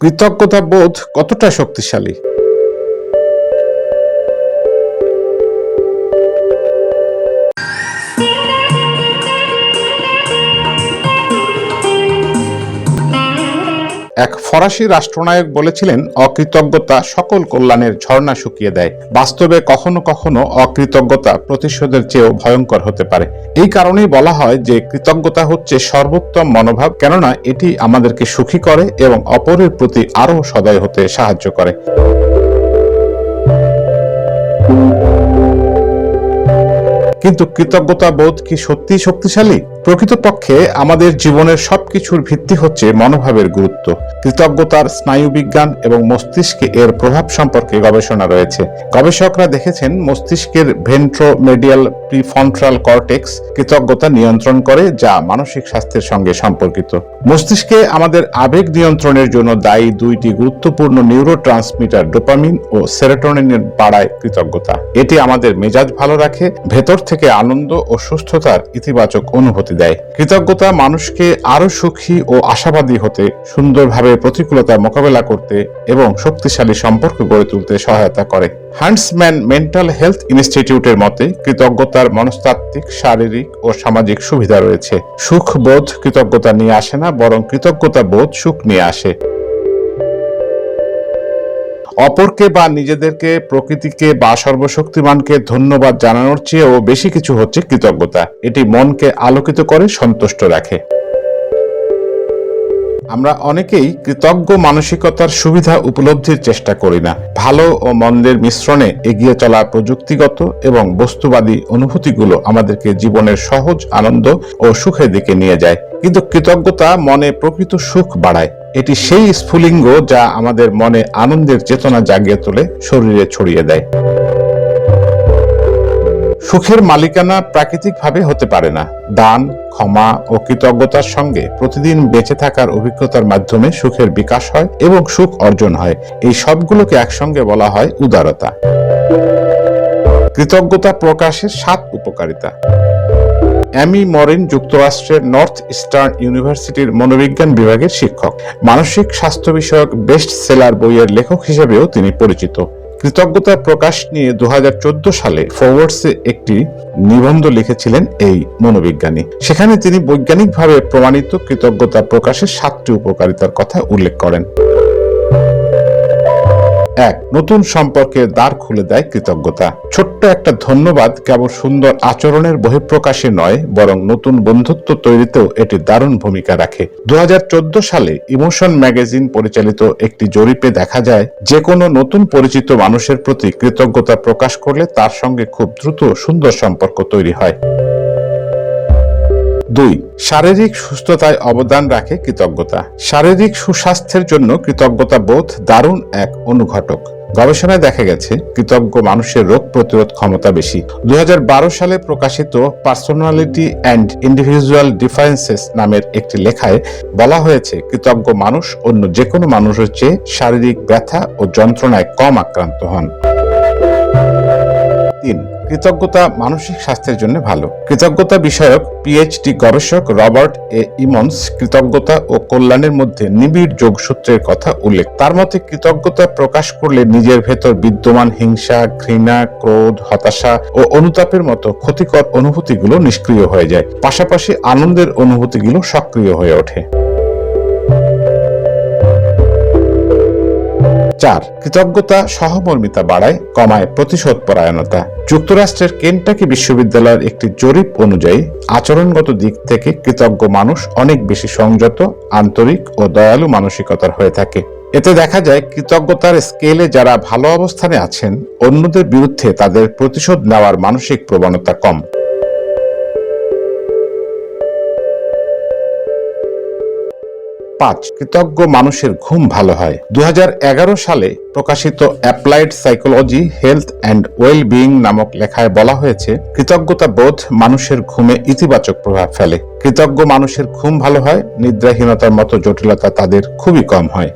কৃতজ্ঞতা বোধ কতটা শক্তিশালী? এক ফরাসি রাষ্ট্রনায়ক বলেছিলেন, অকৃতজ্ঞতা সকল কল্যাণের ঝর্ণা শুকিয়ে দেয়। বাস্তবে কখনো কখনো অকৃতজ্ঞতা প্রতিশোধের চেয়েও ভয়ঙ্কর হতে পারে। এই কারণেই বলা হয় যে, কৃতজ্ঞতা হচ্ছে সর্বোত্তম মনোভাব, কেননা এটি আমাদেরকে সুখী করে এবং অপরের প্রতি আরও সদয় হতে সাহায্য করে। কিন্তু কৃতজ্ঞতা বোধ কি সত্যি শক্তিশালী? প্রকৃতপক্ষে আমাদের জীবনের সবকিছুর ভিত্তি হচ্ছে মনোভাবের গুরুত্ব। কৃতজ্ঞতার স্নায়ুবিজ্ঞান এবং মস্তিষ্কে এর প্রভাব সম্পর্কে গবেষণা রয়েছে। গবেষকরা দেখেছেন, মস্তিষ্কের ভেন্ট্রোমেডিয়াল প্রিফন্ট্রাল কর্টেক্স কৃতজ্ঞতা নিয়ন্ত্রণ করে, যা মানসিক স্বাস্থ্যের সঙ্গে সম্পর্কিত। মস্তিষ্কে আমাদের আবেগ নিয়ন্ত্রণের জন্য দায়ী দুইটি গুরুত্বপূর্ণ নিউরো ট্রান্সমিটার ডোপামিন ও সেরোটোনিনের বাড়ায় কৃতজ্ঞতা। এটি আমাদের মেজাজ ভালো রাখে, ভেতর থেকে আনন্দ ও সুস্থতার ইতিবাচক অনুভূতি দেয়। কৃতজ্ঞতা মানুষকে আরও সুখী ও আশাবাদী হতে, সুন্দরভাবে প্রতিকূলতা মোকাবেলা করতে এবং শক্তিশালী সম্পর্ক গড়ে তুলতে সহায়তা করে। হান্টসম্যান মেন্টাল হেলথ ইনস্টিটিউটের মতে, কৃতজ্ঞতার মনস্তাত্ত্বিক, শারীরিক ও সামাজিক সুবিধা রয়েছে। সুখ বোধ কৃতজ্ঞতা নিয়ে আসে না, বরং কৃতজ্ঞতা বোধ সুখ নিয়ে আসে। অপরকে বা নিজেদেরকে প্রকৃতিকে বা সর্বশক্তিমানকে ধন্যবাদ জানানোর চেয়েও বেশি কিছু হচ্ছে কৃতজ্ঞতা। এটি মনকে আলোকিত করে, সন্তুষ্ট রাখে। আমরা অনেকেই কৃতজ্ঞ মানসিকতার সুবিধা উপলব্ধির চেষ্টা করি না। ভালো ও মন্দের মিশ্রণে এগিয়ে চলা প্রযুক্তিগত এবং বস্তুবাদী অনুভূতিগুলো আমাদেরকে জীবনের সহজ আনন্দ ও সুখের দিকে নিয়ে যায়। কিন্তু কৃতজ্ঞতা মনে প্রকৃত সুখ বাড়ায়। এটি সেই স্ফুলিঙ্গ যা আমাদের মনে আনন্দের চেতনা জাগিয়ে তোলে, শরীরে ছড়িয়ে দেয়। সুখের মালিকানা প্রাকৃতিকভাবে হতে পারে না। দান, ক্ষমা ও কৃতজ্ঞতার সঙ্গে প্রতিদিন বেঁচে থাকার অভিজ্ঞতার মাধ্যমে সুখের বিকাশ হয় এবং সুখ অর্জন হয়। এই সবগুলোকে একসঙ্গে বলা হয় উদারতা। কৃতজ্ঞতা প্রকাশের সাত উপকারিতা। অ্যামি মরিন যুক্তরাষ্ট্রের নর্থ ইস্টার্ন ইউনিভার্সিটির মনোবিজ্ঞান বিভাগের শিক্ষক। মানসিক স্বাস্থ্য বিষয়ক বেস্ট সেলার বইয়ের লেখক হিসেবেও তিনি পরিচিত। কৃতজ্ঞতা প্রকাশ নিয়ে দু হাজার চোদ্দ সালে ফরওয়ার্ডসে একটি নিবন্ধ লিখেছিলেন এই মনোবিজ্ঞানী। সেখানে তিনি বৈজ্ঞানিকভাবে প্রমাণিত কৃতজ্ঞতা প্রকাশের সাতটি উপকারিতার কথা উল্লেখ করেন। এক, নতুন সম্পর্কের দ্বার খুলে দেয় কৃতজ্ঞতা। ছোট্ট একটা ধন্যবাদ কেবল সুন্দর আচরণের বহিঃপ্রকাশে নয়, বরং নতুন বন্ধুত্ব তৈরিতেও এটি দারুণ ভূমিকা রাখে। দু হাজার চোদ্দ সালে ইমোশন ম্যাগাজিন পরিচালিত একটি জরিপে দেখা যায়, যে কোনো নতুন পরিচিত মানুষের প্রতি কৃতজ্ঞতা প্রকাশ করলে তার সঙ্গে খুব দ্রুত সুন্দর সম্পর্ক তৈরি হয়। দুই, শারীরিক সুস্থতায় অবদান রাখে কৃতজ্ঞতা। শারীরিক সুস্বাস্থ্যের জন্য কৃতজ্ঞতা বোধ দারুণ এক অনুঘটক। গবেষণায় দেখা গেছে, কৃতজ্ঞ মানুষের রোগ প্রতিরোধ ক্ষমতা বেশি। দুই হাজার বারো সালে প্রকাশিত পার্সোনালিটি অ্যান্ড ইন্ডিভিজুয়াল ডিফারেন্সেস নামের একটি লেখায় বলা হয়েছে, কৃতজ্ঞ মানুষ অন্য যে কোনো মানুষের চেয়ে শারীরিক ব্যথা ও যন্ত্রণায় কম আক্রান্ত হন। কৃতজ্ঞতা মানসিক স্বাস্থ্যের জন্য ভালো। কৃতজ্ঞতা বিষয়ক পিএইচডি গবেষক রবার্ট এ ইমন্স কৃতজ্ঞতা ও কল্যাণের মধ্যে নিবিড় যোগসূত্রের কথা উল্লেখ। তার মতে কৃতজ্ঞতা প্রকাশ করলে নিজের ভেতর বিদ্যমান হিংসা, ঘৃণা, ক্রোধ, হতাশা ও অনুতাপের মতো ক্ষতিকর অনুভূতিগুলো নিষ্ক্রিয় হয়ে যায়। পাশাপাশি আনন্দের অনুভূতিগুলো সক্রিয় হয়ে ওঠে। চার। কৃতজ্ঞতা, সহমর্মিতা বাড়ায়, কমায় প্রতিশোধ পরায়ণতা যুক্তরাষ্ট্রের কেন্টাকি বিশ্ববিদ্যালয়ের একটি জরিপ অনুযায়ী আচরণগত দিক থেকে কৃতজ্ঞ মানুষ অনেক বেশি সংযত, আন্তরিক ও দয়ালু মানসিকতার হয়ে থাকে। এতে দেখা যায়, কৃতজ্ঞতার স্কেলে যারা ভালো অবস্থানে আছেন, অন্যদের বিরুদ্ধে তাদের প্রতিশোধ নেওয়ার মানসিক প্রবণতা কম। পাঁচ। কৃতজ্ঞ মানুষের ঘুম ভালো হয়। দু হাজার এগারো সালে প্রকাশিত applied psychology, health and well being নামক লেখায় বলা হয়েছে, কৃতজ্ঞতা বোধ মানুষের ঘুমে ইতিবাচক প্রভাব ফেলে। কৃতজ্ঞ মানুষের ঘুম ভালো হয়, নিদ্রাহীনতার মতো জটিলতা তাদের খুবই কম হয়।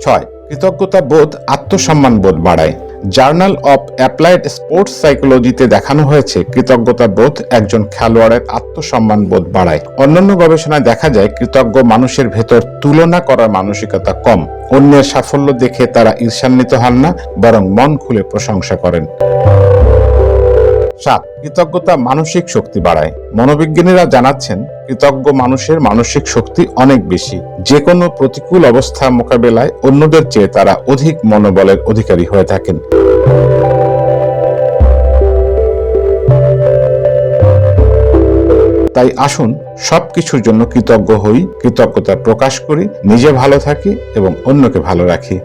ছয়। কৃতজ্ঞতা বোধ আত্মসম্মান বোধ বাড়ায়। জার্নাল অফ অ্যাপ্লাইড স্পোর্টস সাইকোলজিতে দেখানো হয়েছে কৃতজ্ঞতা বোধ একজন খেলোয়াড়ের আত্মসম্মান বোধ বাড়ায়। অন্যান্য গবেষণায় দেখা যায়, কৃতজ্ঞ মানুষের ভেতর তুলনা করার মানসিকতা কম। অন্যের সাফল্য দেখে তারা ঈর্ষান্বিত হন না, বরং মন খুলে প্রশংসা করেন। সাত, কৃতজ্ঞতা মানসিক শক্তি বাড়ায়। মনোবিজ্ঞানীরা জানাচ্ছেন কৃতজ্ঞ মানুষের মানসিক শক্তি অনেক বেশি। যে কোনো প্রতিকূল অবস্থা মোকাবেলায় অন্যদের চেয়ে তারা অধিক মনোবলের অধিকারী হয়ে থাকেন। তাই আসুন, সবকিছুর জন্য কৃতজ্ঞ হই, কৃতজ্ঞতা প্রকাশ করি, নিজে ভালো থাকি এবং অন্যকে ভালো রাখি।